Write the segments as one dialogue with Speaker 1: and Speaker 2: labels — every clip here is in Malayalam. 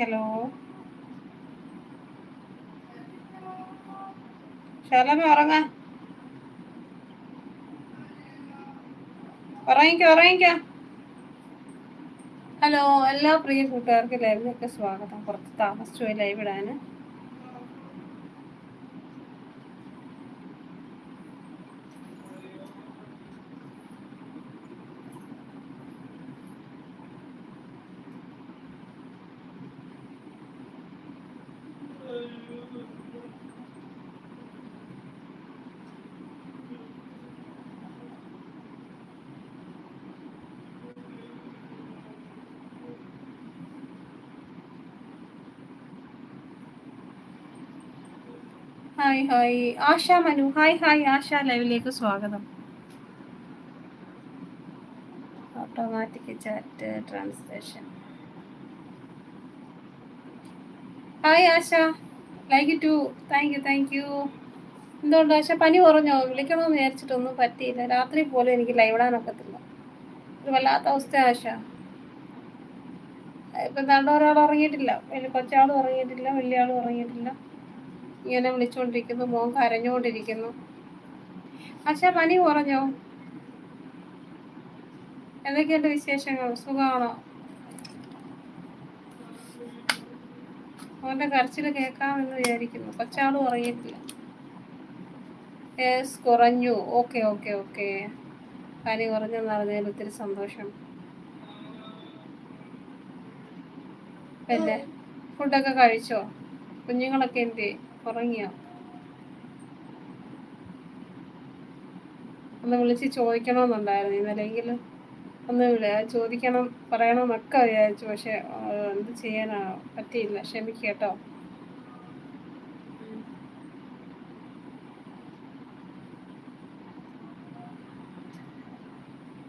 Speaker 1: ഹലോ. ശലമ ഉറങ്ങ. ഉറങ്ങിക്കോ ഉറങ്ങിക്കോ. ഹലോ എല്ലാ പ്രിയ കൂട്ടുകാർക്കും ലൈവിലേക്ക് സ്വാഗതം. കുറച്ച് താമസിച്ചു ലൈവ് ഇടാൻ hi Asha Manu. Hi hi Asha ലൈവിലേക്ക് സ്വാഗതം. Automatic chat translation hi Asha. Like to thank you thank you എന്തുകൊണ്ട് ആശ? പനി കുറഞ്ഞോ? വിളിക്കണമെന്ന് വിചാരിച്ചിട്ടൊന്നും പറ്റിയില്ല. രാത്രി പോലും എനിക്ക് ലൈവിടാനൊക്കത്തില്ല ഒരു വല്ലാത്ത അവസ്ഥ ആശ. ഇപ്പം നല്ല ഒരാൾ ഉറങ്ങിയിട്ടില്ല. കൊച്ചാളും ഉറങ്ങിയിട്ടില്ല വലിയ ആളും ഉറങ്ങിയിട്ടില്ല. ഇങ്ങനെ വിളിച്ചുകൊണ്ടിരിക്കുന്നു മോൻ കരഞ്ഞുകൊണ്ടിരിക്കുന്നു. ആശ പനി കുറഞ്ഞോ? എന്തൊക്കെയുണ്ട് വിശേഷങ്ങൾ? സുഖമാണോ? മോന്റെ കരച്ചിൽ കേൾക്കാമെന്ന് വിചാരിക്കുന്നു. കൊച്ചാളും ഉറങ്ങിയിട്ടില്ല. യെസ് കുറഞ്ഞു. Okay okay okay. പനി കുറഞ്ഞെന്ന് അറിഞ്ഞതിൽ ഒത്തിരി സന്തോഷം. പിന്നെ ഫുഡൊക്കെ കഴിച്ചോ? കുഞ്ഞുങ്ങളൊക്കെ എന്ത് ഉറങ്ങിയോ? ഒന്ന് വിളിച്ച് ചോദിക്കണമെന്നുണ്ടായിരുന്നു ഇന്നലെങ്കിൽ ഒന്ന് വിളി ചോദിക്കണം പറയണമെന്നൊക്കെ വിചാരിച്ചു പക്ഷെ എന്ത് ചെയ്യാനാ പറ്റിയില്ല ക്ഷമിക്കട്ടോ കേട്ടോ.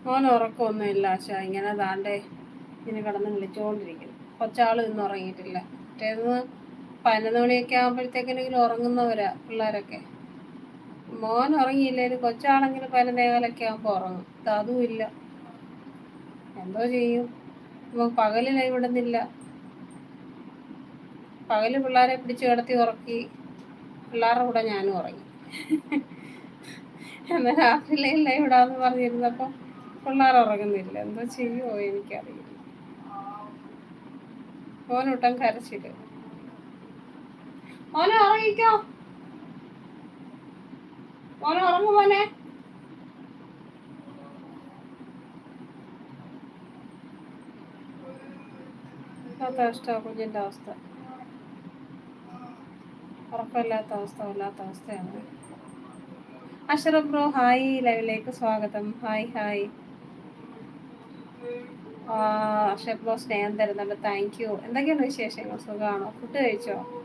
Speaker 1: മോൻ ഉറക്കമൊന്നുമില്ല ആശ ഇങ്ങനെ താണ്ടേ ഇങ്ങനെ കിടന്ന് വിളിച്ചുകൊണ്ടിരിക്കുന്നു കൊച്ചാൾ ഇന്ന് ഉറങ്ങിയിട്ടില്ല. മറ്റേന്ന് പതിനൊന്ന് മണിയൊക്കെ ആകുമ്പോഴത്തേക്കെങ്കിലും ഉറങ്ങുന്നവരാ പിള്ളേരൊക്കെ. മോൻ ഉറങ്ങിയില്ലേലും കൊച്ചാണെങ്കിൽ പതിനൊന്നേകാലൊക്കെ ആകുമ്പോൾ ഉറങ്ങും. ഇത് അതും ഇല്ല. എന്തോ ചെയ്യും. നമുക്ക് പകലിൽ ഇവിടുന്നില്ല. പകൽ പിള്ളേരെ പിടിച്ച് കിടത്തി ഉറക്കി പിള്ളേരുടെ കൂടെ ഞാനും ഉറങ്ങി. എന്നാൽ രാത്രി ഇവിടെ എന്ന് പറഞ്ഞിരുന്നപ്പോൾ പിള്ളേർ ഉറങ്ങുന്നില്ല. എന്തോ ചെയ്യുമോ എനിക്കറിയില്ല. മോനൂട്ടം കരച്ചിൽ മോനെ ഉറങ്ങിക്കോ. മോനെ ഉറങ്ങു മോനെ. കുഞ്ഞിന്റെ അവസ്ഥ. ഉറക്കമില്ലാത്ത അവസ്ഥ വല്ലാത്ത അവസ്ഥയാണ്. Ashraf bro hi. ലൈവിലേക്ക് സ്വാഗതം. Hi hi. അഷറഫ് ബ്രോ സ്നേഹം തരുന്നുണ്ട്. Thank you. എന്തൊക്കെയാണ് വിശേഷങ്ങൾ? സുഖമാണോ? ഫുഡ് കഴിച്ചോ?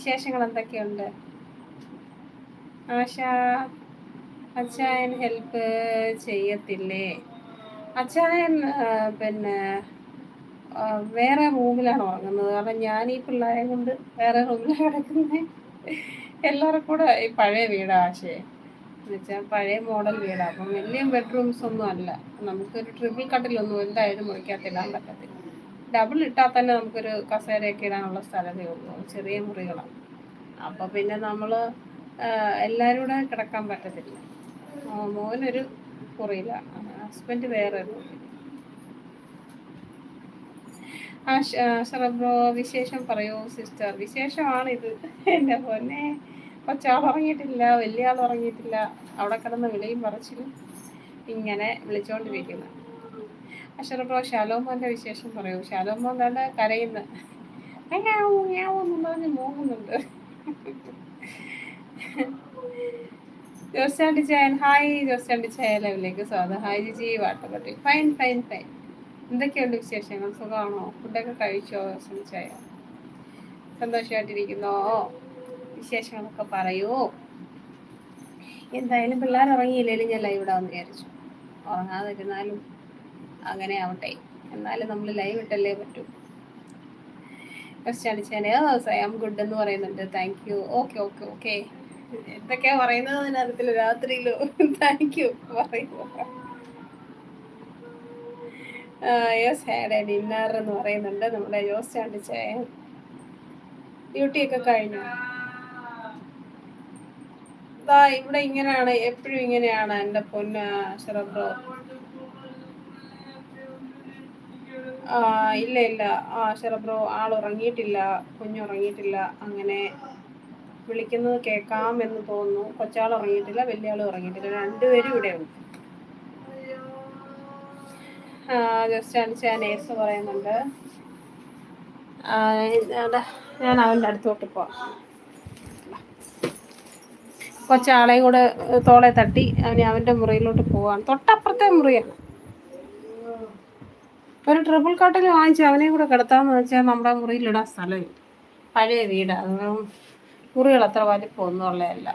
Speaker 1: വിശേഷങ്ങൾ എന്തൊക്കെയുണ്ട്? ആശ അച്ചായൻ ഹെൽപ്പ് ചെയ്യത്തില്ലേ? അച്ചായൻ പിന്നെ വേറെ റൂമിലാണ് ഉറങ്ങുന്നത്. കാരണം ഞാൻ ഈ പിള്ളേരെ കൊണ്ട് വേറെ റൂമിലാണ് കിടക്കുന്നത് എല്ലാവരും കൂടെ ഈ പഴയ വീടാ ആശയെ എന്നുവെച്ചാൽ പഴയ മോഡൽ വീടാണ് അപ്പം വലിയ ബെഡ്റൂംസ് ഒന്നും അല്ല. നമുക്കൊരു ട്രിപ്പിൾ കട്ടിലൊന്നും എന്തായാലും മുറിക്കാത്തിടാൻ പറ്റത്തില്ല. ഡബിൾ ഇട്ടാൽ തന്നെ നമുക്കൊരു കസേരയൊക്കെ ഇടാനുള്ള സ്ഥലമേ ഉള്ളൂ. ചെറിയ മുറികളാണ് അപ്പോൾ പിന്നെ നമ്മൾ എല്ലാവരും കൂടെ കിടക്കാൻ പറ്റത്തില്ല. മോനൊരു മുറിയിലാണ് ഹസ്ബൻഡ് വേറെ ആ ബ്രോ വിശേഷം പറയൂ സിസ്റ്റർ. വിശേഷമാണ് ഇത് എന്റെ പൊന്നെ. കൊച്ചാൾ ഉറങ്ങിയിട്ടില്ല വലിയ ആൾ ഉറങ്ങിയിട്ടില്ല. അവിടെ കിടന്ന് വിളിയും പറച്ചിലും ഇങ്ങനെ വിളിച്ചുകൊണ്ടിരിക്കുന്നു അഷറ ശാലോമോന്റെ വിശേഷം പറയൂ. ശാലോമോ തന്നെ കരയുന്ന. പറഞ്ഞ് മൂങ്ങുന്നുണ്ട്. ജോസ്റ്റാൻഡി ചായൻ ഹായ്. ജോസ്റ്റാൻഡി ചായ ലെവലിലേക്ക് സ്വാഗതം. Hi Giji വാട്ടപ്പട്ടി. Fine fine fine. എന്തൊക്കെയുണ്ട് വിശേഷങ്ങൾ? സുഖമാണോ? ഫുഡൊക്കെ കഴിച്ചോ ശ്രമിച്ചായ സന്തോഷമായിട്ടിരിക്കുന്നോ? വിശേഷങ്ങളൊക്കെ പറയൂ. എന്തായാലും പിള്ളേർ ഇറങ്ങിയില്ലേലും ഞാൻ ലൈവ് ഇടാമെന്ന് വിചാരിച്ചു. ഉറങ്ങാതിരുന്നാലും അങ്ങനെ ആവട്ടെ എന്നാലും നമ്മൾ ലൈവ് ഇട്ടല്ലേ പറ്റൂ. ഫസ്റ്റ് അടിച്ചേനെ ഐ ഗുഡ് എന്ന് പറയുന്നുണ്ട്. Thank you. Okay okay okay. എന്തൊക്കെയാ പറയുന്നത് അറിയത്തില്ല രാത്രിയിലോ. Thank you. പറയുന്നു യെസ് ഹാഡ് എ ഡിന്നർ എന്ന് പറയുന്നുണ്ട് നമ്മുടെ ജോസ് ചാണ്ടിച്ചേ ഡ്യൂട്ടി ഒക്കെ കഴിഞ്ഞു? ഇവിടെ ഇങ്ങനെയാണ്. എപ്പോഴും ഇങ്ങനെയാണ് എന്റെ പൊന്ന ശ്രദ്ധ ഇല്ല ഇല്ല. ആ ശരബ്രോ ആൾ ഉറങ്ങിയിട്ടില്ല കുഞ്ഞുറങ്ങിയിട്ടില്ല. അങ്ങനെ വിളിക്കുന്നത് കേൾക്കാം എന്ന് തോന്നുന്നു. കൊച്ചാൾ ഉറങ്ങിയിട്ടില്ല വലിയ ആൾ ഉറങ്ങിയിട്ടില്ല രണ്ടുപേരും ഇവിടെ ഉണ്ട് ജസ്റ്റ് അടിച്ച നേഴ്സ് പറയുന്നുണ്ട്. ഞാൻ അവന്റെ അടുത്തോട്ട് പോവാം. കൊച്ചാളെയും കൂടെ തോളെ തട്ടി അവനെ അവന്റെ മുറിയിലോട്ട് പോവാണ്. തൊട്ടപ്പുറത്തെ മുറിയാണ് ഒരു ട്രിപ്പിൾ കട്ടിൽ വാങ്ങിച്ച് അവനെ കൂടെ കിടത്താന്ന് വെച്ചാൽ നമ്മുടെ മുറിയിലിടാൻ സ്ഥലമില്ല. പഴയ വീട്. അതും മുറികൾ അത്ര വലിപ്പമൊന്നും ഉള്ളതല്ല.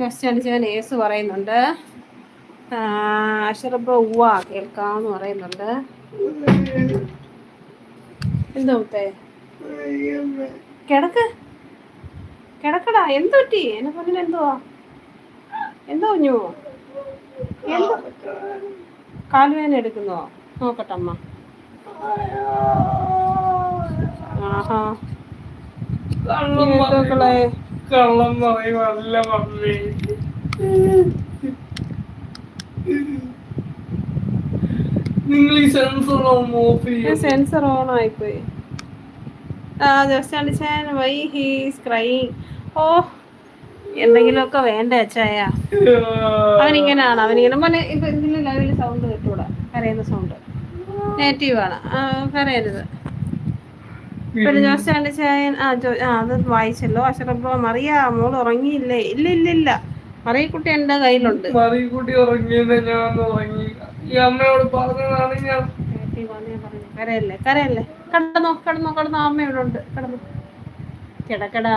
Speaker 1: ജസ്റ്റ് അടിച്ചവൻ ഏസ് പറയുന്നുണ്ട്. അഷറബ് ഉവ കേൾക്കാന്ന് പറയുന്നുണ്ട്. എന്താ കിടക്ക്. കിടക്കടാ. എന്തൊറ്റി എന്നെ പറഞ്ഞ എന്തുവാ? എന്തോ കുഞ്ഞു? എന്തോ? കാൽവേന എടുക്കുന്നോ? നോക്കട്ടെ അമ്മ ആഹാ മക്കളെ
Speaker 2: കള്ളം പറയുമല്ല മമ്മി നിങ്ങൾ ഈ സെൻസർ ഓഫ് ചെയ്യും.
Speaker 1: സെൻസർ ഓൺ ആയിപ്പോയി. ആ ജസ്റ്റ് അടിച്ചാൻ വൈ ഹീസ് ക്രൈങ് ഓ എന്തെങ്കിലുമൊക്കെ വേണ്ട അച്ചായ? അവനിങ്ങനാണ് അവനിങ്ങനെ. മോനെ ഇപ്പൊ സൗണ്ട് കിട്ടൂടാ. കരയുന്ന സൗണ്ട് നെഗറ്റീവാണ് കരയരുത് പിന്നെ ജോസ് ചാണ്ടിച്ചായൻ ആ ജോ ആ അത് വായിച്ചല്ലോ. അഷറബ്രോ മറിയ മോൾ ഉറങ്ങിയില്ലേ? ഇല്ല ഇല്ല ഇല്ല. മറിയക്കുട്ടി എന്റെ കയ്യിലുണ്ട്.
Speaker 2: ഉറങ്ങിയത് ഞാൻ ഉറങ്ങി. ഈ അമ്മയോട് പറഞ്ഞതാണ് ഞാൻ.
Speaker 1: കരയല്ലേ കരയല്ലേ? കടന്നോ കടന്നോ കടന്നോ. അമ്മ ഇവിടെ ഉണ്ട് കടന്നു കിടക്കടാ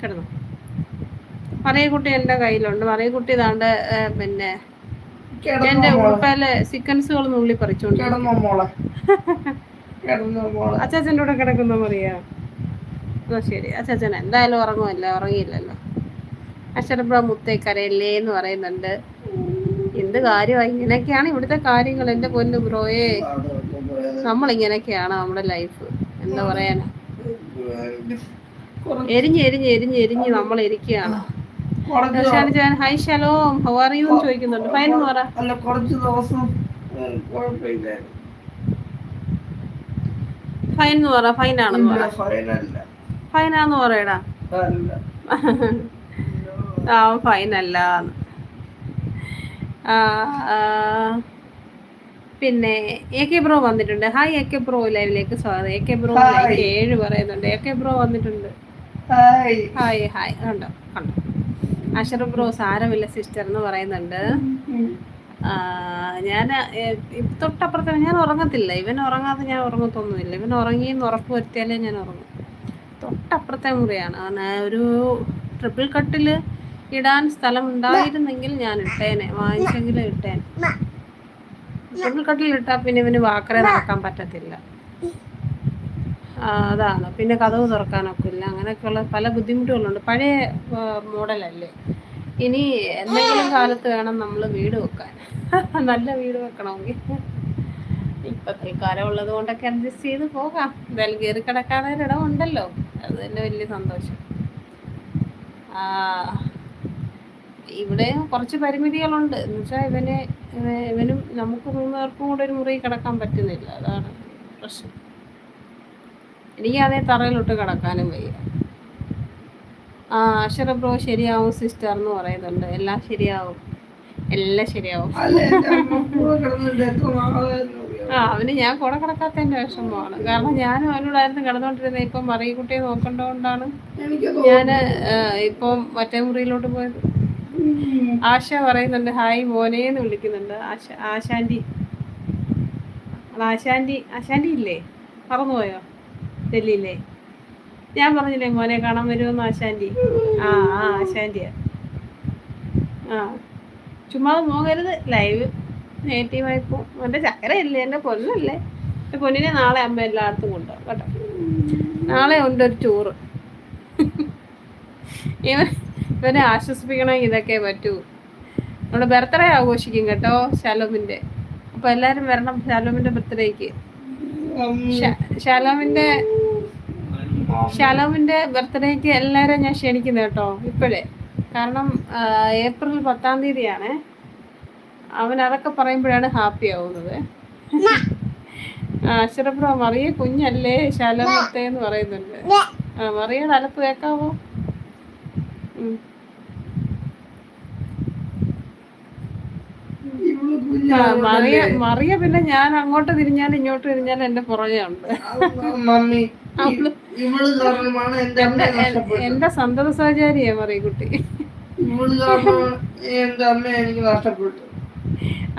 Speaker 1: കിടന്നു. മറിയക്കുട്ടി എന്റെ കയ്യിലുണ്ട്. മറിയക്കുട്ടി ഇതാണ്ട് പിന്നെ എന്റെ
Speaker 2: ഉപ്പയിലെ മോളെ?
Speaker 1: ഉള്ളി പറിച്ചോണ്ട് അച്ചാച്ചന്റെ കൂടെ കിടക്കുന്ന മറിയാ ഓ ശരി. അച്ചാച്ചൻ എന്തായാലും ഉറങ്ങുമല്ലോ? ഉറങ്ങിയില്ലല്ലോ. അക്ഷരപ്ര മുത്തേ കരയല്ലേ എന്ന് പറയുന്നുണ്ട്. എന്ത് കാര്യമായി ഇങ്ങനെയൊക്കെയാണ് ഇവിടുത്തെ കാര്യങ്ങൾ. എന്റെ പൊന്നു ബ്രോയെ. നമ്മളിങ്ങനെയൊക്കെയാണ് നമ്മുടെ ലൈഫ് എന്താ പറയാനാ? എരിഞ്ഞ് എരിഞ്ഞ് എരിഞ്ഞ് എരിഞ്ഞ് നമ്മൾ ഇരിക്കുകയാണ് ഹൈ ആർ യു ചോദിക്കുന്നുണ്ട്. ഫൈൻ
Speaker 2: അല്ല കുറച്ച് ദിവസം ഉം, കുഴപ്പമില്ല
Speaker 1: ഫൈൻ എന്ന് പറ ഫൈൻ ആണെന്ന് പറ
Speaker 2: ഫൈനല്ല
Speaker 1: ഫൈനാന്ന് പറയടാ. ആ ഫൈൻ അല്ല പിന്നെ എ കെ ബ്രോ വന്നിട്ടുണ്ട്. ഹായ് എ കെ ബ്രോ ലൈവിലേക്ക് സ്വാഗതം. എ കെ ബ്രോ ലൈക്ക് ഏഴ് പറയുന്നുണ്ട്. എ കെ ബ്രോ വന്നിട്ടുണ്ട്.
Speaker 2: ഹായ്
Speaker 1: ഹായ് കണ്ടോ കണ്ടോ. അഷറ ബ്രോ സാരമില്ല സിസ്റ്റർ എന്ന് പറയുന്നുണ്ട്. ഞാൻ തൊട്ടപ്പുറത്ത് ഞാൻ ഉറങ്ങത്തില്ല. ഇവൻ ഉറങ്ങാതെ ഞാൻ ഉറങ്ങത്തൊന്നുമില്ല. ഇവൻ ഉറങ്ങിയെന്ന് ഉറപ്പ് വരുത്തിയാലേ ഞാൻ ഉറങ്ങും. തൊട്ടപ്പുറത്തെ മുറിയാണ്. ഒരു ട്രിപ്പിൾ കട്ടിൽ ഇടാൻ സ്ഥലം ഉണ്ടായിരുന്നെങ്കിൽ ഞാൻ ഇട്ടേനെ. വാങ്ങിച്ചെങ്കിലും ഇട്ടേനെ. ട്രിപ്പിൾ കട്ടിൽ ഇട്ടാൽ പിന്നെ ഇവന് വാക്കറെ നടക്കാൻ പറ്റത്തില്ല. അതാണ്. പിന്നെ കഥവ് തുറക്കാനൊക്കെ ഇല്ല അങ്ങനെയൊക്കെയുള്ള പല ബുദ്ധിമുട്ടുകളുണ്ട്. പഴയ മോഡലല്ലേ. ഇനി എന്തെങ്കിലും കാലത്ത് വേണം നമ്മൾ വീട് വെക്കാൻ. നല്ല വീട് വെക്കണമെങ്കിൽ. ഇപ്പൊ തൽക്കാലം ഉള്ളത് കൊണ്ടൊക്കെ അഡ്ജസ്റ്റ് ചെയ്ത് പോകാം. കയറി കിടക്കാനൊരിടം ഉണ്ടല്ലോ. അത് തന്നെ വലിയ സന്തോഷം. ഇവിടെ കുറച്ച് പരിമിതികളുണ്ട്. എന്ന് വെച്ചാൽ ഇവന് ഇവനും നമുക്ക് മൂന്ന് പേർക്കും കൂടെ ഒരു മുറി കിടക്കാൻ പറ്റുന്നില്ല. അതാണ് പ്രശ്നം. എനിക്കാണേ തറയിലോട്ട് കിടക്കാനും വയ്യ. ആ അക്ഷര ബ്രോ ശരിയാവും സിസ്റ്റർ എന്ന് പറയുന്നുണ്ട്. എല്ലാം ശരിയാവും. എല്ലാം ശരിയാവും? ആ അവന് ഞാൻ കൂടെ കിടക്കാത്തതിന്റെ വിഷമമാണ്. കാരണം ഞാനും അവനോടായിരുന്നു കിടന്നോണ്ടിരുന്നത് ഇപ്പം മറിയക്കുട്ടിയെ നോക്കേണ്ടതുകൊണ്ടാണ് ഞാൻ ഇപ്പം മറ്റേ മുറിയിലോട്ട് പോയത്. ആശ പറയുന്നുണ്ട് ഹായ് മോനേന്ന് വിളിക്കുന്നുണ്ട്. ആശ ആശാന്റി. ആശാന്റി ആശാന്റി ഇല്ലേ? മറന്നുപോയോ? ഡൽഹിയിലെ ഞാൻ പറഞ്ഞില്ലേ മോനെ കാണാൻ വരുമെന്ന് ആശാന്റി. ആ ആ ആശാന്റിയാ. ആ. ചുമ്മാ പോകരുത്. ലൈവ് നെഗറ്റീവായി പോകും എന്റെ ചക്കരയല്ലേ എന്റെ പൊന്നല്ലേ. എന്റെ പൊന്നിനെ നാളെ അമ്മ എല്ലായിടത്തും കൊണ്ടുപോകും കേട്ടോ. നാളെ ഉണ്ട് ഒരു ടൂറ് ഇവൻ ഇവനെ ആശ്വസിപ്പിക്കണമെങ്കിൽ ഇതൊക്കെ പറ്റൂ. നമ്മുടെ ബർത്ത്ഡേ ആഘോഷിക്കും കേട്ടോ ശാലോമിന്റെ. അപ്പൊ എല്ലാരും വരണം ശാലോമിന്റെ ബർത്ത്ഡേക്ക്. ശാലോമിന്റെ ശാലോമിന്റെ ബർത്ത്ഡേക്ക് എല്ലാരും ഞാൻ ക്ഷണിക്കുന്നത് കേട്ടോ ഇപ്പോഴേ. കാരണം ഏപ്രിൽ പത്താം തീയതിയാണ്. അവൻ അതൊക്കെ പറയുമ്പോഴാണ് ഹാപ്പി ആവുന്നത്. അശ്രപ്ര മറിയ കുഞ്ഞല്ലേ ശാലോമത്തെ എന്ന് പറയുന്നുണ്ട്. ആ തലപ്പ് അലപ്പ് കേൾക്കാവോ? മറിയ മറിയ പിന്നെ ഞാൻ അങ്ങോട്ട് തിരിഞ്ഞാലും ഇങ്ങോട്ട് തിരിഞ്ഞാലും എന്റെ പുറകെ ഉണ്ട്.
Speaker 2: എന്റെ
Speaker 1: സന്തത സഹചാരിയാ മറിയ കുട്ടി.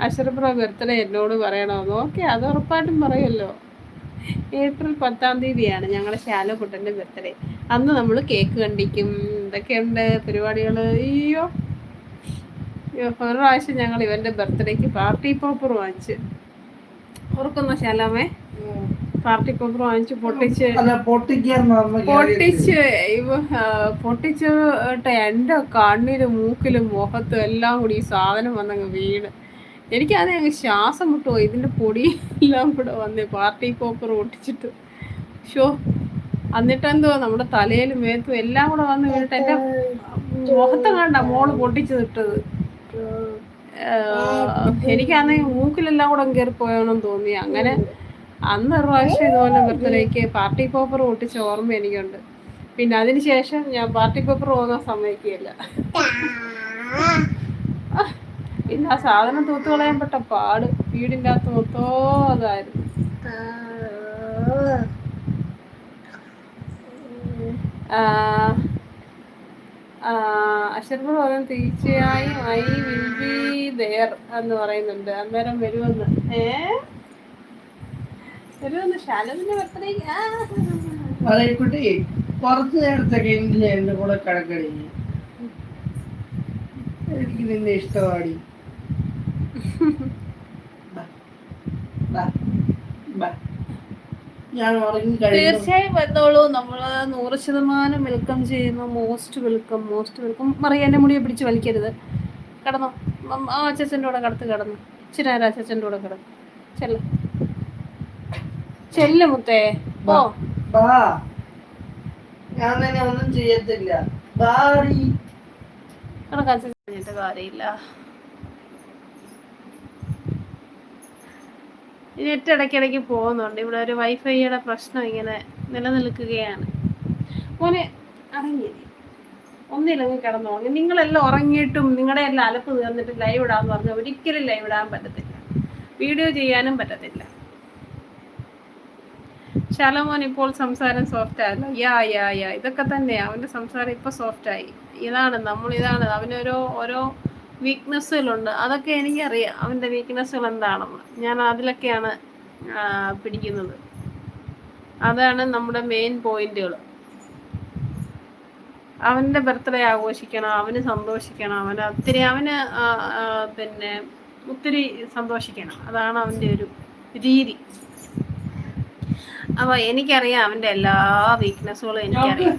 Speaker 1: അശ്രപ്ര ബർത്ത്ഡേ എന്നോട് പറയണമെന്ന് ഓക്കെ അത് ഉറപ്പായിട്ടും പറയുമല്ലോ ഏപ്രിൽ പത്താം തീയതിയാണ് ഞങ്ങളുടെ ശാലക്കുട്ടന്റെ ബർത്ത്ഡേ. അന്ന് നമ്മൾ കേക്ക് കണ്ടിക്കും. എന്തൊക്കെയുണ്ട് പരിപാടികൾ അയ്യോ അയ്യോ, ഒരു പ്രാവശ്യം ഞങ്ങൾ ഇവന്റെ ബർത്ത്ഡേക്ക് പാർട്ടി പോപ്പർ വാങ്ങിച്ച്. ഓർക്കുന്ന ശലമേ പാർട്ടി പോപ്പർ വാങ്ങിച്ച് പൊട്ടിച്ച് പൊട്ടിച്ച് ഇവ പൊട്ടിച്ചിട്ട് എന്റെ കണ്ണിലും മൂക്കിലും മുഖത്തും എല്ലാം കൂടി ഈ സാധനം വന്നങ്ങ് വീണ്. എനിക്കത് ശ്വാസം മുട്ടുപോയി ഇതിന്റെ പൊടി എല്ലാം കൂടെ വന്ന് പാർട്ടി പോപ്പർ പൊട്ടിച്ചിട്ട്. ഷോ എന്നിട്ടെന്തോ നമ്മുടെ തലയിലും മേത്തും എല്ലാം കൂടെ വന്ന് വീണിട്ട് എന്റെ മുഖത്ത് കണ്ട മോൾ പൊട്ടിച്ച് ഇട്ടത് എനിക്കാണെങ്കിൽ മൂക്കിലെല്ലാം കൂടെ കയറി പോയോണെന്ന് തോന്നി. അങ്ങനെ അന്ന് ഒരു പ്രാവശ്യം ഇതുപോലെ ബർത്ത്ഡേക്ക് പാർട്ടി പേപ്പർ പൊട്ടിച്ച ഓർമ്മ എനിക്കുണ്ട്. പിന്നെ അതിന് ശേഷം ഞാൻ പാർട്ടി പേപ്പർ പോകാൻ സമ്മതിക്കുകയില്ല. പിന്നെ ആ സാധനം തൂത്തു കളയാൻ പെട്ട പാട് വീടിന്റെ അകത്ത് മൊത്തോ അതായിരുന്നു. അഷർബ് പറയുന്നത് തീർച്ചയായും ഐ വിൽ ബി ദയർ എന്ന് പറയുന്നുണ്ട്. അന്നേരം വരുമെന്ന് ഏ? വരുമെന്ന് ശാലമിന്റെ ബർത്ത്ഡേ
Speaker 2: പറയക്കുട്ടി കുറച്ച് നേരത്തൊക്കെ എന്തിനാ എന്റെ കൂടെ കിടക്കണി? എനിക്ക് നിന്നെ ഇഷ്ടമാടി ബാ. ബാ. ഞാൻ ഉറങ്ങി
Speaker 1: തീർച്ചയായും വന്നോളൂ. നമ്മൾ നൂറ് ശതമാനം വെൽക്കം ചെയ്യുന്നു. മോസ്റ്റ് വെൽക്കം മോസ്റ്റ് വെൽക്കം മറിയാന്റെ മുടിയെ പിടിച്ച് വലിക്കരുത്. കടന്നു. ആ അച്ഛന്റെ കൂടെ കടത്ത് കിടന്നു. ഇച്ചിരി നേരം അച്ഛന്റെ കൂടെ കിടന്നു. ചെല്ല. ചെല്ല മുത്തേ.
Speaker 2: ബാ. ഞാൻ തന്നെ ഒന്നും ചെയ്യത്തില്ല.
Speaker 1: കാര്യമില്ല. നെറ്റ് ഇടയ്ക്കിടയ്ക്ക് പോകുന്നുണ്ട്. ഇവിടെ ഒരു വൈഫൈയുടെ പ്രശ്നം ഇങ്ങനെ നിലനിൽക്കുകയാണ്. മോനെ ഇറങ്ങി. ഒന്നില്ലെങ്കിൽ കിടന്നുറങ്ങി നിങ്ങളെല്ലാം ഉറങ്ങിയിട്ടും നിങ്ങളുടെ എല്ലാം അലപ്പ് തീർന്നിട്ട് ലൈവ് ഇടാന്ന് പറഞ്ഞാൽ ഒരിക്കലും ലൈവ് ഇടാൻ പറ്റത്തില്ല. വീഡിയോ ചെയ്യാനും പറ്റത്തില്ല. ശാലമോൻ ഇപ്പോൾ സംസാരം സോഫ്റ്റ് ആയല്ലോ യാ യാ യാ. ഇതൊക്കെ തന്നെയാ. അവന്റെ സംസാരം ഇപ്പൊ സോഫ്റ്റ് ആയി. ഇതാണ് നമ്മൾ ഇതാണ്. അവനോരോ ഓരോ വീക്ക്നെസ്സുകളുണ്ട് അതൊക്കെ എനിക്കറിയാം. അവന്റെ വീക്ക്നെസ്സുകൾ എന്താണെന്ന്. ഞാൻ അതിലൊക്കെയാണ് പിടിക്കുന്നത്. അതാണ് നമ്മുടെ മെയിൻ പോയിന്റുകൾ അവന്റെ ബർത്ത്ഡേ ആഘോഷിക്കണം അവന് സന്തോഷിക്കണം അവന് ഒത്തിരി അവന് പിന്നെ ഒത്തിരി സന്തോഷിക്കണം. അതാണ് അവന്റെ ഒരു രീതി. അപ്പൊ എനിക്കറിയാം അവന്റെ എല്ലാ വീക്ക്നെസ്സുകളും എനിക്കറിയാം.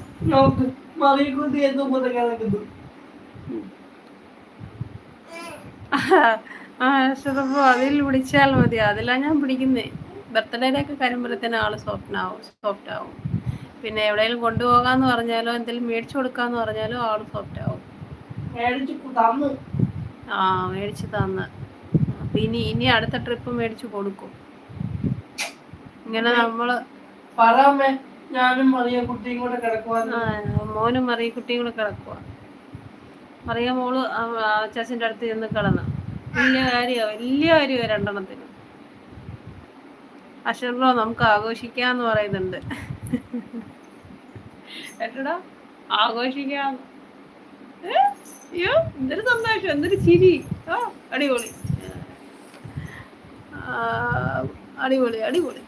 Speaker 2: നോക്ക് മറിയക്കുട്ടി എന്തോ പോലെ കിടക്കുന്നു
Speaker 1: ആ ശതപ്പോ അതിൽ വിളിച്ചാൽ മതി. അതിലാണ് ഞാൻ പിടിക്കുന്നേ. ബർത്ത്ഡേയിലൊക്കെ വരുമ്പോഴത്തേനും ആൾ സോഫ്റ്റ് ആവും സോഫ്റ്റ് ആവും പിന്നെ എവിടെയെങ്കിലും കൊണ്ടുപോകാന്ന് പറഞ്ഞാലോ എന്തെങ്കിലും മേടിച്ചു കൊടുക്കാന്ന് പറഞ്ഞാലോ ആൾ സോഫ്റ്റ് ആവും ആ മേടിച്ചു തന്ന്. അപ്പൊ ഇനി ഇനി അടുത്ത ട്രിപ്പ് മേടിച്ചു കൊടുക്കും. ഇങ്ങനെ
Speaker 2: നമ്മൾ ഞാനും മറിയ കുട്ടിയും കൂടെ
Speaker 1: കിടക്കുവാ മോനും മറിയ കുട്ടിയും കൂടെ കിടക്കുക മറിയ മോൾ അച്ചാച്ചന്റെ അടുത്ത് ചെന്ന് കളന്ന് വലിയ കാര്യമോ വലിയ കാര്യമോ രണ്ടെണ്ണത്തിന്. അക്ഷരോ നമുക്ക് ആഘോഷിക്കാന്ന് പറയുന്നുണ്ട്. കേട്ടടാ ആഘോഷിക്കാം? അയ്യോ എന്തൊരു സന്തോഷം എന്തൊരു ചിരി. ആ അടിപൊളി. അടിപൊളി അടിപൊളി.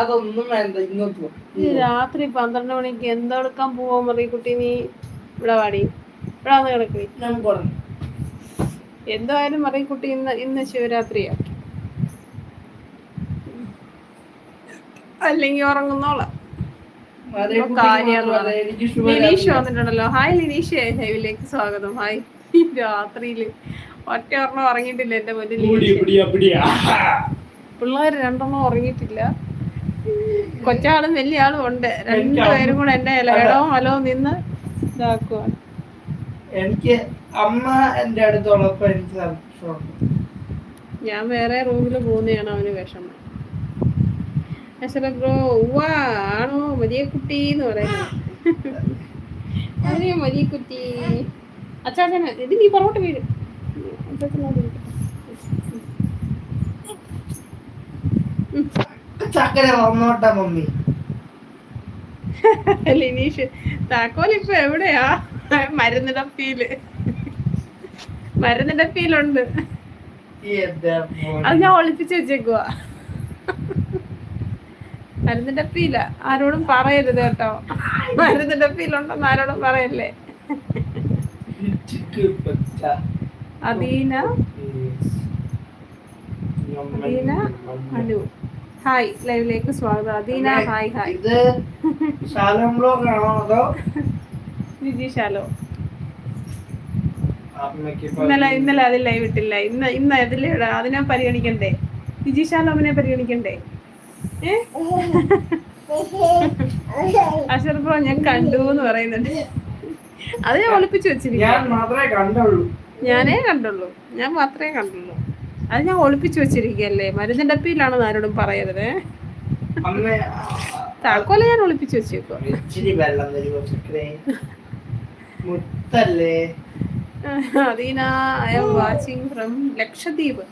Speaker 2: അതൊന്നും വേണ്ട ഇങ്ങോട്ട്
Speaker 1: രാത്രി പന്ത്രണ്ട് മണിക്ക് എന്തെടുക്കാൻ പോവാ മറിയക്കുട്ടി നീ? ഇവിടെ വാടി. ഇവിടെ വന്ന് കിടക്കി. എന്തായാലും പറയും കുട്ടി ഇന്ന് ഇന്ന് ശിവരാത്രിയാ. അല്ലെങ്കി ഉറങ്ങുന്നോളാം. ലിനീഷ് വന്നിട്ടുണ്ടല്ലോ. ഹായ് ലിനീഷ് ലൈവിലേക്ക് സ്വാഗതം. ഹായ്. രാത്രിയിൽ ഒറ്റ ഒരെണ്ണം ഉറങ്ങിയിട്ടില്ല എന്റെ മുന്നിൽ പിള്ളേര് രണ്ടെണ്ണം ഉറങ്ങിയിട്ടില്ല. കൊച്ചാളും വലിയ ആളും ഉണ്ട്. രണ്ടുപേരും കൂടെ എന്റെ ഇടവും അലവും നിന്ന്
Speaker 2: എനിക്ക് അമ്മ എന്റെ അടുത്തുള്ളപ്പോ എനിക്ക് സന്തോഷമുണ്ട്.
Speaker 1: ഞാൻ വേറെ റൂമിൽ പോകുന്നതാണ് അവന് വിഷമം. ബ്രോ ആണോ മതിയ കുട്ടി എന്ന് പറയുന്നത്. മതിയ കുട്ടി? അച്ചാച്ചന ഇത് നീ പുറകോട്ട് വീഴും.
Speaker 2: ചക്കര വന്നോട്ടെ മമ്മി.
Speaker 1: ലിനീഷ്. താക്കോൽ ഇപ്പൊ എവിടെയാ? മരുന്ന് ഡപ്പിയിൽ മരുന്ന് ഡപ്പിയിലുണ്ട്
Speaker 2: എന്റെ മോനെ.
Speaker 1: അത് ഞാൻ ഒളിപ്പിച്ചു വെച്ചേക്കുവാ. മരുന്ന് ഡപ്പിയില്ല ആരോടും പറയരുത് കേട്ടോ. മരുന്ന് ഡപ്പിയിലുണ്ടെന്ന് ആരോടും പറയല്ലേ. അദീന അദീന അനു. ഹായ് ലൈവിലേക്ക് സ്വാഗതം. Adeena hi hi.
Speaker 2: ഇത് ശാലോം ബ്ലോഗ് ആണോ അതോ?
Speaker 1: വിജി ശാലോ. ഇന്നലെ ഇന്നലെ അതിൽ ലൈവ് ഇട്ടില്ല. ഇന്ന് ഇന്ന് അതിൽ അതിനെ പരിഗണിക്കണ്ടേ? വിജി ശാലോമിനെ പരിഗണിക്കണ്ടേ? ബ്രോ ഞാൻ കണ്ടു എന്ന് പറയുന്നുണ്ട്. അത് ഞാൻ ഒളിപ്പിച്ചു വെച്ചിരിക്കും ഞാനേ കണ്ടുള്ളൂ. ഞാൻ മാത്രമേ കണ്ടുള്ളൂ. അത് ഞാൻ ഒളിപ്പിച്ചു വെച്ചിരിക്കല്ലേ മരുന്നിന്റെ അപ്പിയിലാണെന്ന് ആരോടും പറയരുത്. താക്കോല ഞാൻ ഒളിപ്പിച്ചു
Speaker 2: വെച്ചേക്കോ
Speaker 1: Adeena I am watching from Lakshadweep.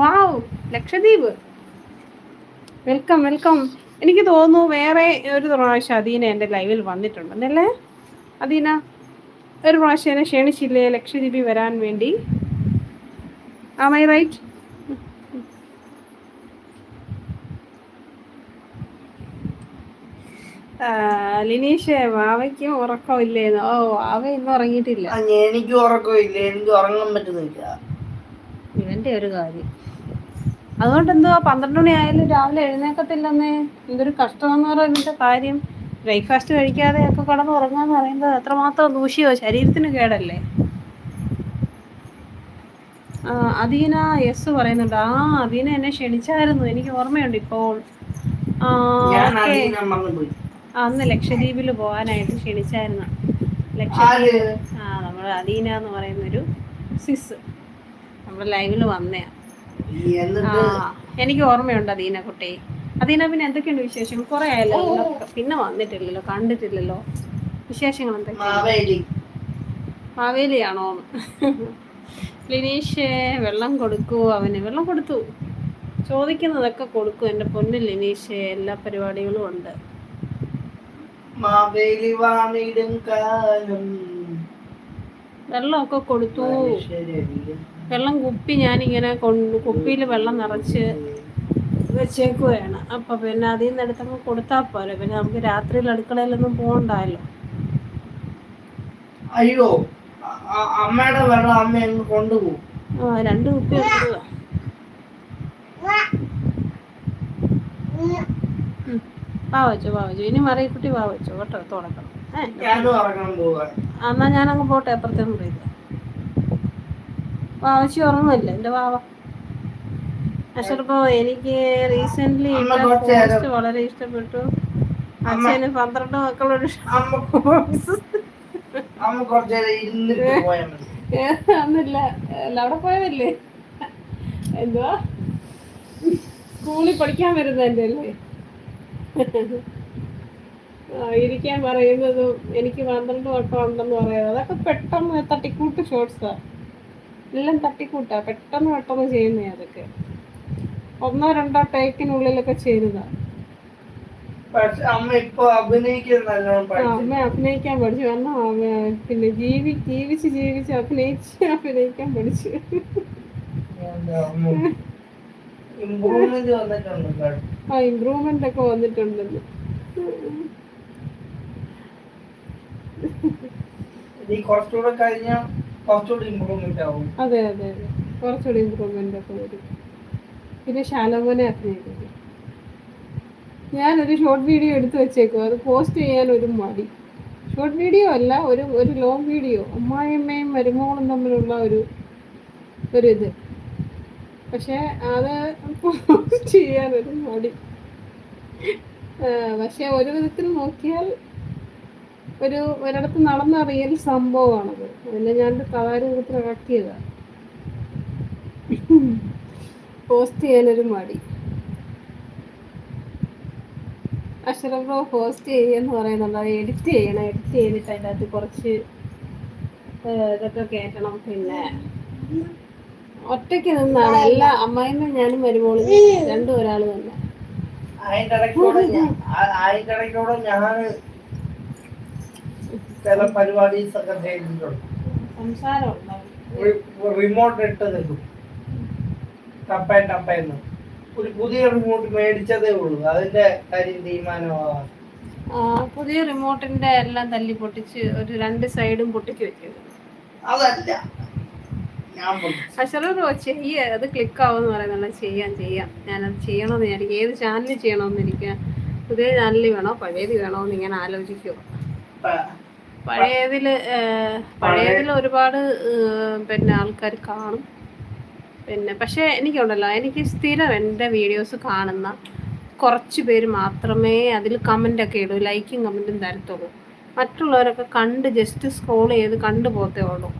Speaker 1: Wow Lakshadweep. Welcome welcome എനിക്ക് തോന്നുന്നു വേറെ ഒരു പ്രാവശ്യം അദീന എന്റെ ലൈവിൽ വന്നിട്ടുണ്ടെന്നല്ലേ? അദീന ഒരു പ്രാവശ്യം എന്നെ ക്ഷണിച്ചില്ലേ ലക്ഷദ്വീപിൽ വരാൻ വേണ്ടി? ആം ഐ റൈറ്റ് ലിനീഷ് വാവയ്ക്കും ഉറക്കമില്ലേന്ന് ഓ വാവ ഇന്ന് ഉറങ്ങിയിട്ടില്ല.
Speaker 2: എനിക്ക് ഉറക്കമില്ല എനിക്ക് ഉറങ്ങാൻ പറ്റുന്നില്ല.
Speaker 1: ഇവന്റെ ഒരു കാര്യം. അതുകൊണ്ട് എന്തുവാ പന്ത്രണ്ട് മണി ആയാലും രാവിലെ എഴുന്നേക്കത്തില്ലെന്നേ? എന്തൊരു കഷ്ടമെന്ന് പറയുന്നതിന്റെ കാര്യം. ബ്രേക്ക്ഫാസ്റ്റ് കഴിക്കാതെ ഒക്കെ കടന്ന് ഉറങ്ങാന്ന് പറയുന്നത് അത്രമാത്രം ദൂഷ്യോ? ശരീരത്തിന് കേടല്ലേ? അദീന യെസ് പറയുന്നുണ്ട്. ആ അദീന എന്നെ ക്ഷണിച്ചായിരുന്നു. എനിക്ക് ഓർമ്മയുണ്ട് ഇപ്പോൾ. അന്ന് ലക്ഷദ്വീപിൽ പോകാനായിട്ട് ക്ഷണിച്ചായിരുന്നു. ലക്ഷദ്വീപ്. ആ നമ്മൾ അദീന എന്ന് പറയുന്നൊരു സിസ്. നമ്മുടെ ലൈവിൽ വന്നയാ. എനിക്ക് ഓർമ്മയുണ്ട് അദീന കുട്ടി. അദീന പിന്നെ എന്തൊക്കെയുണ്ട് വിശേഷം കുറെ ആയല്ലോ പിന്നെ വന്നിട്ടില്ലല്ലോ കണ്ടിട്ടില്ലല്ലോ. വിശേഷങ്ങൾ എന്തൊക്കെയാണ്
Speaker 2: മാവേലി.
Speaker 1: മാവേലിയാണോ? ലിനീഷ് വെള്ളം കൊടുക്കൂ അവന് വെള്ളം കൊടുത്തു. ചോദിക്കുന്നതൊക്കെ കൊടുക്കൂ. എന്റെ പൊന്നു ലിനീഷേ എല്ലാ പരിപാടികളും ഉണ്ട്. വെള്ളമൊക്കെ കൊടുത്തു. വെള്ളം കുപ്പി ഞാനിങ്ങനെ കൊണ്ട് കുപ്പിയിൽ വെള്ളം നിറച്ച് വെച്ചേക്കുകയാണ് അപ്പൊ പിന്നെ അതിൽ നിന്ന് എടുത്തങ്ങ് കൊടുത്താൽ പോലെ പിന്നെ നമുക്ക് രാത്രിയിൽ അടുക്കളയിലൊന്നും പോകണ്ടല്ലോ
Speaker 2: അയ്യോ അമ്മയുടെ വെള്ളം അമ്മ അങ്ങ് കൊണ്ടുപോകും.
Speaker 1: ആ രണ്ട് കുപ്പി എടുക്കുക വാ വെച്ചോ വാ വെച്ചോ. ഇനി മറിയക്കുട്ടി വാ വെച്ചോ. കേട്ടോ തുടക്കണം. എന്നാ ഞാനങ്ങ് പോട്ടെ അപ്പുറത്തെ മുറിയിൽ വാവച്ചി ഉറങ്ങുമല്ലേ എന്റെ വാവ അഷർപ്പോ എനിക്ക് റീസെന്റ് വളരെ ഇഷ്ടപ്പെട്ടു. അച്ഛന് പന്ത്രണ്ട് മക്കളോട് അന്നില്ല. അവിടെ പോയതല്ലേ? എന്തുവാ? സ്കൂളിൽ പഠിക്കാൻ വരുന്നതിന്റെ അല്ലേ ഇരിക്കാൻ പറയുന്നതും എനിക്ക് പന്ത്രണ്ട് വട്ടം ഉണ്ടെന്ന് പറയുന്നത്. അതൊക്കെ പെട്ടെന്ന് തട്ടിക്കൂട്ട് ഷോർട്സാ എല്ലാം തട്ടിക്കൂട്ടാ. പെട്ടെന്ന് പെട്ടെന്ന് ചെയ്യുന്നേ അതൊക്കെ. ഒന്നോ രണ്ടോ ടേക്കിനുള്ളിലൊക്കെ
Speaker 2: പക്ഷെ അമ്മ ഇപ്പൊ
Speaker 1: അഭിനയിക്കാൻ പഠിച്ചു. കാരണം പിന്നെ ജീവി ജീവിച്ച് ജീവിച്ച് അഭിനയിച്ച് അഭിനയിക്കാൻ പഠിച്ചു. ആ ഇമ്പ്രൂവ്മെന്റ് ഒക്കെ വന്നിട്ടുണ്ടെന്ന്
Speaker 2: ഇനി കുറച്ചുകൂടെ കഴിഞ്ഞാൽ കുറച്ചുകൂടി ഇമ്പ്രൂവ്മെന്റ് ആവും.
Speaker 1: അതെ അതെ അതെ. കുറച്ചുകൂടി ഇമ്പ്രൂവ്മെന്റ് ഒക്കെ വരും. പിന്നെ ശാലോമോനെ അഭിനയിക്കുന്നത് ഞാനൊരു ഷോർട്ട് വീഡിയോ എടുത്തു വെച്ചേക്കും. അത് പോസ്റ്റ് ചെയ്യാൻ ഒരു മടി. ഷോർട്ട് വീഡിയോ അല്ല ഒരു ഒരു ലോങ് വീഡിയോ അമ്മായിയമ്മയും മരുമകളും തമ്മിലുള്ള ഒരു ഒരു ഇത്. പക്ഷെ അത് പോസ്റ്റ് ചെയ്യാൻ ഒരു മടി. പക്ഷെ ഒരു വിധത്തിൽ നോക്കിയാൽ ഒരു ഒരിടത്ത് നടന്ന റിയൽ സംഭവമാണത്. അതിനെ ഞാൻ കഥാരൂപത്തിൽ ആക്കിയതാണ് പോസ്റ്റ് ചെയ്യാനൊരു മടി. അഷറഫ് ബ്രോ പോസ്റ്റ് ചെയ്യുമെന്ന് പറയുന്നുണ്ട്. അത് എഡിറ്റ് ചെയ്യണം എഡിറ്റ് ചെയ്തിട്ട് അതിന്റെ അകത്ത് കുറച്ച് ഇതൊക്കെ കയറ്റണം പിന്നെ ഒറ്റയ്ക്ക് നിന്നാണ്. എല്ലാ അമ്മായിമ്മ ഞാനും വരുമ്പോഴും രണ്ടും ഒരാൾ തന്നെ
Speaker 2: ഞാൻ ചില പരിപാടീസ് ഒക്കെ ചെയ്തിട്ടുണ്ട്
Speaker 1: സംസാരം
Speaker 2: റിമോട്ട് ഇട്ട് നിൽക്കും ടപ്പ ടപ്പയെന്ന് ഒരു പുതിയ റിമോട്ട് മേടിച്ചതേ ഉള്ളൂ. അതിന്റെ കാര്യം തീരുമാനമാകാം
Speaker 1: ആ, പുതിയ റിമോട്ടിന്റെ എല്ലാം തല്ലി പൊട്ടിച്ച് ഒരു രണ്ട് സൈഡും പൊട്ടിച്ച് വെച്ചത്
Speaker 2: അതല്ല.
Speaker 1: ചെയ്യ. അത് ക്ലിക്ക് ആവുമെന്ന് പറയുന്നുണ്ട് ചെയ്യാം ചെയ്യാം. ഞാനത് ചെയ്യണമെന്ന് വിചാരിക്കും. ഏത് ചാനലിൽ ചെയ്യണമെന്ന് എനിക്ക് പുതിയ ചാനലിൽ വേണോ പഴയത് വേണോന്ന് ഇങ്ങനെ ആലോചിക്കുക.
Speaker 2: പഴയതിൽ
Speaker 1: പഴയതിൽ പഴയതിൽ ഒരുപാട് പിന്നെ ആൾക്കാർ കാണും. പിന്നെ പക്ഷേ എനിക്കുണ്ടല്ലോ എനിക്ക് സ്ഥിരം എന്റെ വീഡിയോസ് കാണുന്ന കുറച്ച് പേര് മാത്രമേ അതിൽ കമന്റൊക്കെ ഇടൂ ലൈക്കും കമന്റും തരത്തുള്ളൂ. മറ്റുള്ളവരൊക്കെ കണ്ട് ജസ്റ്റ് സ്ക്രോൾ ചെയ്ത് കണ്ടു പോത്തേ ഉള്ളൂ.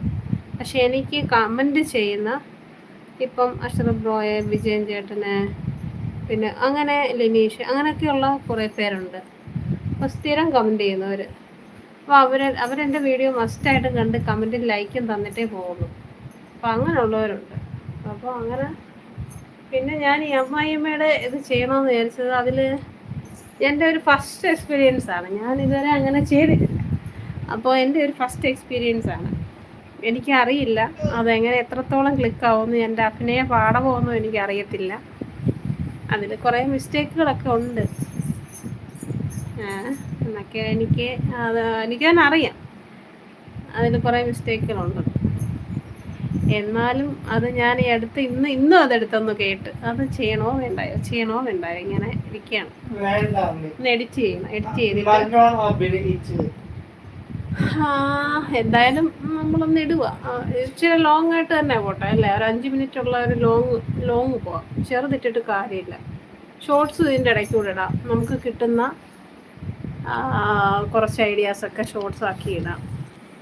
Speaker 1: പക്ഷെ എനിക്ക് കമന്റ് ചെയ്യുന്ന ഇപ്പം അഷ്റഫ് ബ്രോയെ വിജയൻ ചേട്ടന് പിന്നെ അങ്ങനെ ലിനീഷ് അങ്ങനെയൊക്കെയുള്ള കുറേ പേരുണ്ട്. അപ്പോൾ സ്ഥിരം കമന്റ് ചെയ്യുന്നവർ അപ്പോൾ അവർ അവരെന്റെ വീഡിയോ മസ്റ്റായിട്ടും കണ്ട് കമന്റും ലൈക്കും തന്നിട്ടേ പോകുള്ളൂ അപ്പോൾ അങ്ങനെയുള്ളവരുണ്ട്. അപ്പോൾ അങ്ങനെ പിന്നെ ഞാൻ ഈ അമ്മായിയമ്മയുടെ ഇത് ചെയ്യണമെന്ന് വിചാരിച്ചത് അതിൽ എന്റെ ഒരു ഫസ്റ്റ് എക്സ്പീരിയൻസ് ആണ്. ഞാൻ ഇതുവരെ അങ്ങനെ ചെയ്തിട്ടില്ല. അപ്പോൾ എന്റെ ഒരു ഫസ്റ്റ് എക്സ്പീരിയൻസ് ആണ്. എനിക്കറിയില്ല അതെങ്ങനെ എത്രത്തോളം ക്ലിക്കാവുമെന്ന് എന്റെ അഭിനയ പാഠമൊന്നും എനിക്കറിയത്തില്ല. അതിൽ കുറേ മിസ്റ്റേക്കുകളൊക്കെ ഉണ്ട്. എന്നൊക്കെ എനിക്ക് അത് എനിക്ക് തന്നെ അറിയാം അതിൽ കുറേ മിസ്റ്റേക്കുകളുണ്ട് എന്നാലും അത് ഞാൻ ഈ അടുത്ത് ഇന്ന് ഇന്നും അതെടുത്തൊന്ന് കേട്ട് അത് ചെയ്യണോ വേണ്ടായോ? ചെയ്യണോ വേണ്ടായോ? ഇങ്ങനെ ഇരിക്കുകയാണ്. എഡിറ്റ് ചെയ്യണം എഡിറ്റ് ചെയ്തിട്ട്. എന്തായാലും നമ്മളൊന്ന് ഇടുക ഇച്ചിരി ലോങ് ആയിട്ട് തന്നെ പോട്ടെ അല്ലേ? ഒരു അഞ്ച് മിനിറ്റ് ഉള്ള ഒരു ലോങ് ലോങ് പോവാം. ചെറുതിട്ടിട്ട് കാര്യമില്ല. ഷോർട്സ് ഇതിന്റെ ഇടയ്ക്ക് കൂടെ ഇടാം. നമുക്ക് കിട്ടുന്ന കുറച്ച് ഐഡിയാസൊക്കെ ഷോർട്സ് ആക്കി ഇടാം.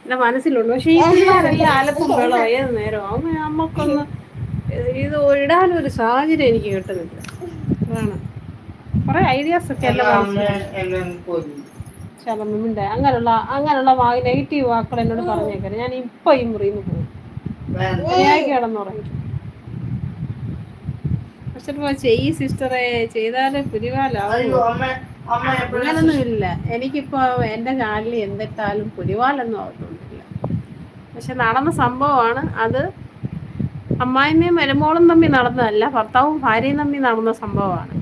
Speaker 1: എന്റെ മനസ്സിലുള്ളു. പക്ഷെ ഈ പിള്ളേരെല്ലാം അലപ്പും വെള്ളം ഏത് നേരം. അങ്ങ് അമ്മക്കൊന്ന് ഇത് ഇടാനൊരു സാഹചര്യം എനിക്ക് കിട്ടുന്നില്ല. അതാണ്. കുറേ ഐഡിയാസ് ഒക്കെ ശലമിണ്ട് അങ്ങനെയുള്ള അങ്ങനെയുള്ള വാ നെഗറ്റീവ് വാക്കുകൾ എന്നോട് പറഞ്ഞേക്കരുത്. ഞാൻ ഇപ്പൊ ഈ മുറിയിൽ നിന്ന് പോകും. പക്ഷെ ചെയ്യ് സിസ്റ്ററെ ചെയ്താലും
Speaker 2: എപ്പോഴും
Speaker 1: അങ്ങനൊന്നും ഇല്ല. എനിക്കിപ്പോ എന്റെ കാലിൽ എന്തിട്ടാലും പുലിവാലൊന്നും ആവത്തൊന്നുമില്ല പക്ഷെ നടന്ന സംഭവമാണ് അത് അമ്മായിമ്മയും മരുമോളും തമ്മിൽ നടന്നതല്ല ഭർത്താവും ഭാര്യയും തമ്മിൽ നടന്ന സംഭവമാണ്.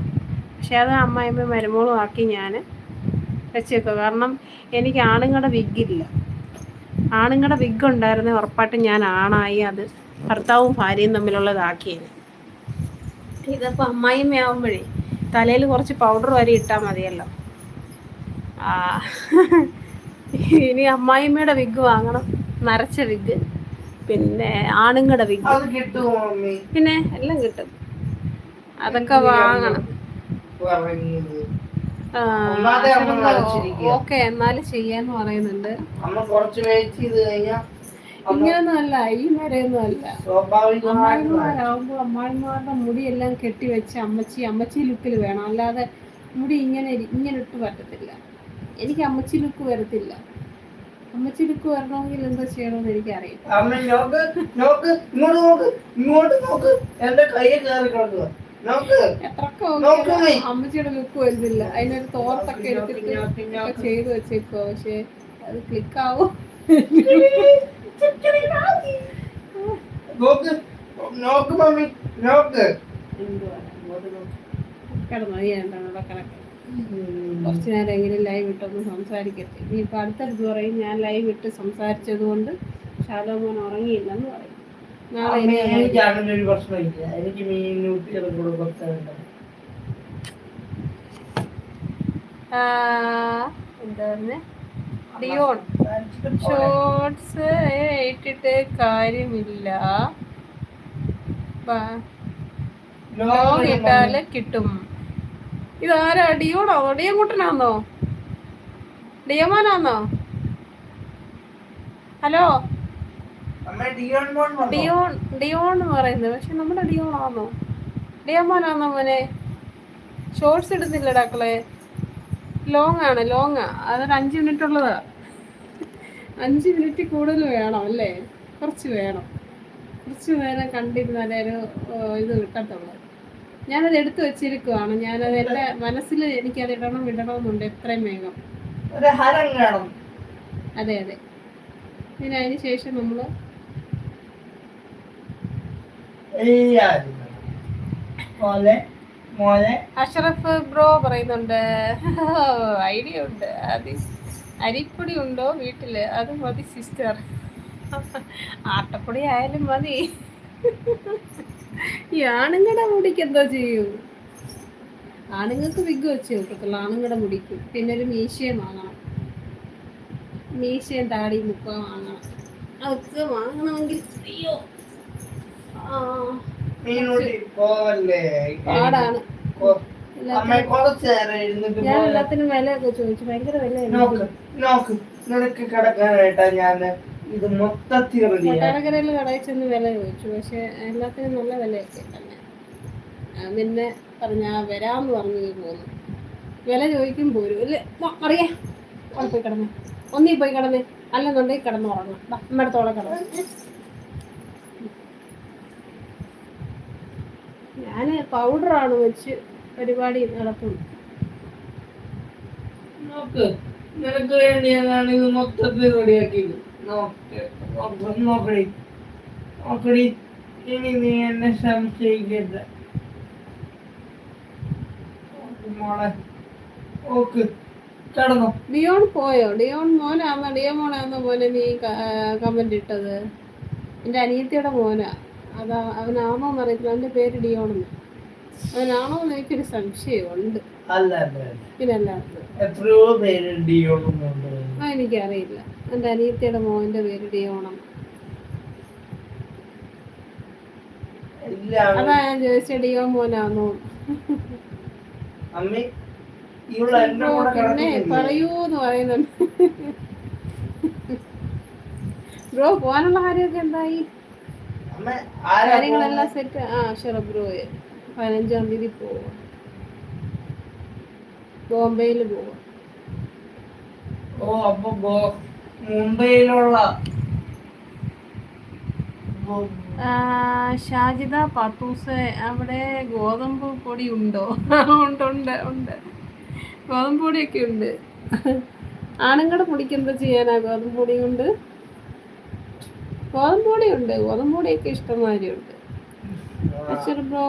Speaker 1: പക്ഷെ അത് അമ്മായിമ്മയും മരുമോളും ആക്കി ഞാൻ വെച്ചേക്കും കാരണം എനിക്ക് ആണുങ്ങളുടെ വിഗില്ല. ആണുങ്ങളുടെ വിഗ് ഉണ്ടായിരുന്ന ഉറപ്പായിട്ടും ഞാൻ ആണായി അത് ഭർത്താവും ഭാര്യയും തമ്മിലുള്ളതാക്കിയത്. ഇതിപ്പോൾ അമ്മായിമ്മയാവുമ്പോഴേ തലയിൽ കുറച്ച് പൗഡർ വരെ ഇട്ടാൽ മതിയല്ലോ. ഇനി അമ്മായിമ്മയുടെ വിഗ് വാങ്ങണം. നരച്ച വിഗ് പിന്നെ ആണുങ്ങളുടെ വിഗ് പിന്നെ എല്ലാം കിട്ടും. അതൊക്കെ വാങ്ങണം. ഓക്കെ എന്നാലും ചെയ്യാന്ന് പറയുന്നുണ്ട്. ഇങ്ങനൊന്നും അല്ല ഈ നേരെയൊന്നും അല്ല അമ്മായിമാരാകുമ്പോ അമ്മായിമാരുടെ മുടിയെല്ലാം കെട്ടിവെച്ച് അമ്മച്ചി അമ്മച്ചി ലുക്കിൽ വേണം. അല്ലാതെ മുടി ഇങ്ങനെ ഇങ്ങനെ ഇട്ട് പറ്റത്തില്ല. എനിക്ക് അമ്മച്ചി ലുക്ക് വരത്തില്ല. അമ്മച്ചി ലുക്ക് വരണമെങ്കിൽ എന്താ ചെയ്യണമെന്ന് എനിക്കറിയില്ല.
Speaker 2: അമ്മ നോക്ക് നോക്ക് ഇങ്ങോട്ട് നോക്ക് ഇങ്ങോട്ട് നോക്ക്. എന്റെ കൈ കയറി കിടക്കുക നീ.
Speaker 1: അമ്മച്ചിയുടെ ലുക്ക് വരുന്നില്ല അതിനൊരു തോർത്തൊക്കെ എടുത്തിട്ട് ചെയ്ത് വെച്ചേക്കോ പക്ഷെ അത് ക്ലിക്ക് ആവോ?
Speaker 2: നോക്ക് നോക്ക് മമ്മി നോക്ക്.
Speaker 1: കിടന്നു? ഈ എന്താണ് ഇവിടെ കിടക്കുന്നത് നേരം എങ്കിലും ലൈവ് ഇട്ടൊന്ന് സംസാരിക്കട്ടെ ഇനിയിപ്പോൾ അടുത്തടുത്ത് പറയും ഞാൻ ലൈവ് ഇട്ട് സംസാരിച്ചത് കൊണ്ട് ശാലോമോൻ ഉറങ്ങിയില്ലെന്ന് പറയും. നാളെ
Speaker 2: അമ്മ,
Speaker 1: ഇനി
Speaker 2: എനിക്ക് അങ്ങനെ ഒരു പ്രശ്നമില്ല. എനിക്ക് മീനൂട്ടിയുടെ കൂടെ കുറച്ചുണ്ട്
Speaker 1: ആ, എന്താ പറഞ്ഞേ? ഡിയോൺ
Speaker 2: കാണിച്ചിട്ട് പോരെ.
Speaker 1: ഷോർട്സ് ഇട്ടിട്ട് കാര്യമില്ല. ലോങ് ഇട്ടാൽ കിട്ടും. ഇതാരാ? ഡിയോണാണോ ഡിയൻകുട്ടനാന്നോ? ഡിയമോനാന്നോ ഹലോ?
Speaker 2: ഡിയോൺ?
Speaker 1: ഡിയോൺ എന്ന് പറയുന്നത്. പക്ഷെ നമ്മുടെ ആണോ ഡിയമോനാന്നോ മോനെ? ഷോർട്സ് ഇടുന്നില്ല ഡാക്കളെ? ലോങ് ആണ് ലോങ് അതൊരു അഞ്ച് മിനിറ്റ് ഉള്ളതാ അഞ്ച് മിനിറ്റ് കൂടുതൽ വേണം അല്ലേ? കുറച്ച് വേണം. കുറച്ച് നേരം കണ്ടിരുന്നാലേ ഒരു ഇത് കിട്ടത്തുള്ളൂ. ഞാനത് എടുത്തു വെച്ചിരിക്കുവാണ്. ഞാനത് എന്റെ മനസ്സിൽ എനിക്കത് ഇടണം ഇടണമെന്നുണ്ട് എത്രയും വേഗം.
Speaker 2: ഒരു ഹരം കാണും
Speaker 1: അതെ അതെ. പിന്നെ അതിന് ശേഷം നമ്മൾ
Speaker 2: മോനെ.
Speaker 1: അഷറഫ് ബ്രോ പറയുന്നുണ്ട്. ഐഡിയ ഉണ്ട്. അത് അരിപ്പൊടി ഉണ്ടോ വീട്ടിൽ? അത് മതി സിസ്റ്റർ. ആട്ടപ്പൊടി ആയാലും മതി. ഈ ആണുങ്ങളുടെ മുടിക്ക് എന്തോ ചെയ്യൂ? ആണുങ്ങൾക്ക് വിഗ് വെച്ച് കിട്ടത്തുള്ളൂ ആണുങ്ങളുടെ മുടിക്ക്. പിന്നെ ഒരു മീശയും വാങ്ങണം. മീശയും താടി മുക്ക വാങ്ങണം. അതൊക്കെ വാങ്ങണമെങ്കിൽ അയ്യോ. പാടാണ്.
Speaker 2: അമ്മ
Speaker 1: എല്ലാത്തിനും
Speaker 2: വില ഒക്കെ
Speaker 1: ഞാൻ
Speaker 2: പോരെ.
Speaker 1: എല്ലാത്തിനും വിലയൊക്കെ ചോദിച്ചു. ഭയങ്കര
Speaker 2: നോക്ക് നോക്ക്. നിനക്ക് കിടക്കാനായിട്ടാ ഞാൻ ഇത് മൊത്തത്തിൽ
Speaker 1: കൊട്ടാരക്കരയിൽ കടയിൽ ചെന്ന് വില ചോദിച്ചു. പക്ഷെ എല്ലാത്തിനും നല്ല വിലയൊക്കെ തന്നെ. പിന്നെ പറഞ്ഞ വരാന്ന് പറഞ്ഞു പോന്നു. വില ചോദിക്കും പോരും. ഇല്ല അറിയാ അവിടെ പോയി കിടന്ന്. ഒന്നീ പോയി കിടന്ന്. അല്ലെന്നുണ്ടെങ്കിൽ കിടന്നുറങ്ങാം അമ്മയുടെ കിടന്നു. ഞാൻ പൗഡറാണ് വെച്ച് പരിപാടി നടത്തുന്നത്.
Speaker 2: നോക്ക് നിനക്ക് വേണ്ടിയാണ് ഇത് മൊത്തത്തിൽ റെഡിയാക്കിയത്. നോക്ക്. നോക്ക് നോക്കടി നോക്കടി ഇനി നീ എന്നെ സംശയിക്കരുത്. മോളെ. നോക്ക്. കിടന്നോ
Speaker 1: ഡിയോൺ പോയോ? ഡിയോൺ മോനാന്നോ? ഡിയോ മോനാന്നോ പോലെ നീ കമന്റ് ഇട്ടത്? എന്റെ അനിയത്തിയുടെ മോനാ. അതാ അവനാണോ എന്നറിയത്തില്ല. അവന്റെ പേര് ഡിയോൺ. എന്ന് അവനാണോ എന്ന് എനിക്കൊരു സംശയമുണ്ട്.
Speaker 2: അല്ല അല്ല അല്ല.
Speaker 1: പിന്നെ അല്ലാത്തത്
Speaker 2: എത്രയോ പേര് ഡിയോണുന്നുണ്ട്
Speaker 1: എനിക്കറിയില്ല. എന്റെ അനിയത്തിയുടെ മോന്റെ പേര് ഡിയോണം. അതാ ഞാൻ ചോദിച്ച ഡിയോ മോനാന്നോ? പിന്നെ? പറയൂന്ന് പറയുന്നുണ്ട്. ബ്രോ പോകാനുള്ള കാര്യമൊക്കെ എന്തായി? കാര്യങ്ങളെല്ലാം സെറ്റ് ആ ഷുറ ബ്രോ പതിനഞ്ചാം തീയതി പോവാം. ബോംബെയിൽ പോവാം.
Speaker 2: ഓ അപ്പൊ മുംബൈയിലുള്ള
Speaker 1: ഷാജിദ പത്തൂസ് അവിടെ ഗോതമ്പ് പൊടി ഉണ്ടോ? ഉണ്ട് ഉണ്ട് ഉണ്ട്. ഗോതമ്പ് പൊടിയൊക്കെ ഉണ്ട്. ആണുങ്ങളുടെ പൊടിക്ക് എന്താ ചെയ്യാനാ? ഗോതമ്പ് പൊടി കൊണ്ട് ഗോതമ്പ് പൊടി ഉണ്ട്. ഗോതമ്പ് പൊടിയൊക്കെ ഇഷ്ടമാതിരി ഉണ്ട്. ബ്രോ